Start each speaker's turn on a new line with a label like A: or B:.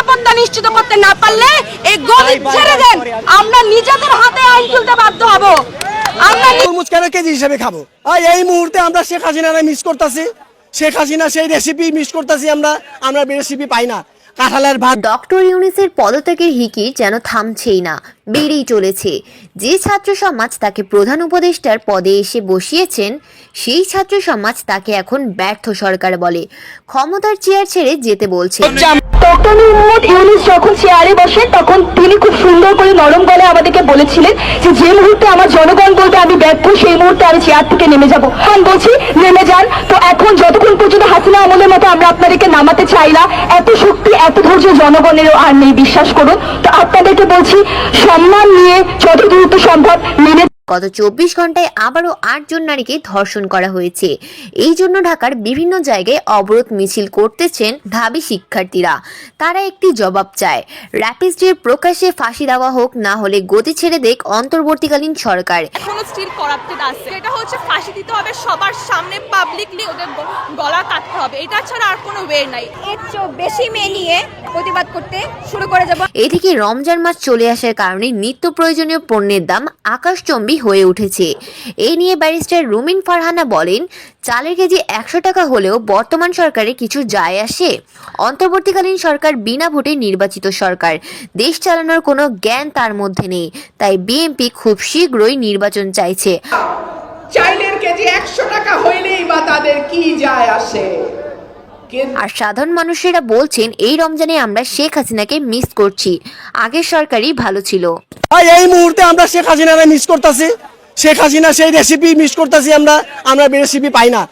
A: নিরাপত্তা নিশ্চিত করতে না পারলে এই গদি ছেড়ে দেন। আমরা নিজেদের হাতে আইন তুলতে বাধ্য হব। আমরা
B: তরমুজ কেন কেজি হিসেবে খাব? আর এই মুহূর্তে আমরা শেখ হাসিনারে মিস করতেছি। শেখ হাসিনা সেই রেসিপি মিস করতেছি আমরা। আমরা রেসিপি পাই না। কাঁঠালের ভাত
C: ডক্টর ইউনিসের পদত্যাগের হিকি যেন থামছেই না বেড়েই চলেছে। যে ছাত্র সমাজ তাকে প্রধান উপদেষ্টার পদে এসে বসিয়েছেন সেই ছাত্র সমাজ তাকে এখন ব্যর্থ সরকার বলে। ক্ষমতার চেয়ার ছেড়ে যেতে বলছে।
D: ডক্টর মোহাম্মদ ইউনুস যখন চেয়ারে বসেন তখন তিনি খুব সুন্দর করে নরম গলায় আমাদেরকে বলেছিলেন যে যে মুহূর্তে আমার জনগণ বলবে আমি ব্যর্থ সেই মুহূর্তে আমি চেয়ার থেকে নেমে যাব। এখন বলছি, নেমে যান। তো এখন যতক্ষণ পর্যন্ত হাসিনা আমলের মতো আমরা আপনাদেরকে নামাতে চাই না, এত শক্তি, এত ধৈর্য জনগণেরও আর নেই, বিশ্বাস করুন। তো আপনাদেরকে বলছি, সম্মান নিয়ে যত দ্রুত সম্ভব নেমে
C: গত চব্বিশ ঘন্টায় আবারও আটজন নারীকে ধর্ষণ করা হয়েছে। এই জন্য ঢাকার বিভিন্ন জায়গায় অবরোধ মিছিল করতেছেন ঢাবি শিক্ষার্থীরা। তারা একটি জবাব চায় র্যাপিস্টের প্রকাশ্যে ফাঁসি দেওয়া হোক না হলে গতি ছেড়ে দেখ অন্তর্বর্তীকালীন সরকার।
E: এখনও স্টিল করাপ্টেড আছে এটা হচ্ছে ফাঁসি দিতে হবে সবার সামনে পাবলিকলি ওদের গলা কাটতে হবে। এটা ছাড়া আর কোনো ওয়ে নাই।
A: এর বেশি মেয়ে নিয়ে প্রতিবাদ করতে শুরু করে যাব।
C: এদিকে রমজান মাস চলে আসার কারণে নিত্য প্রয়োজনীয় পণ্যের দাম আকাশচম্বী হয়ে উঠেছে। এই নিয়ে ব্যারিস্টার রুমিন ফারহানা বলেন চালের কেজি একশো টাকা হলেও বর্তমান সরকারে কিছু যায় আসে। অন্তর্বর্তীকালীন সরকার বিনা ভোটে নির্বাচিত সরকার। দেশ চালানোর কোনো জ্ঞান তার মধ্যে নেই। তাই বিএনপি খুব শীঘ্রই নির্বাচন চাইছে।
F: চাইলের কেজি একশো টাকা হইলেই বা তাদের কি যায় আসে?
C: আর সাধারণ মানুষেরা বলছেন এই রমজানে আমরা শেখ হাসিনাকে মিস করছি। আগের সরকারই ভালো ছিল।
B: এই মুহূর্তে আমরা শেখ হাসিনাকে মিস করতেছি। শেখ হাসিনা সেই রেসিপি মিস করতেছি আমরা। আমরা রেসিপি পাই না।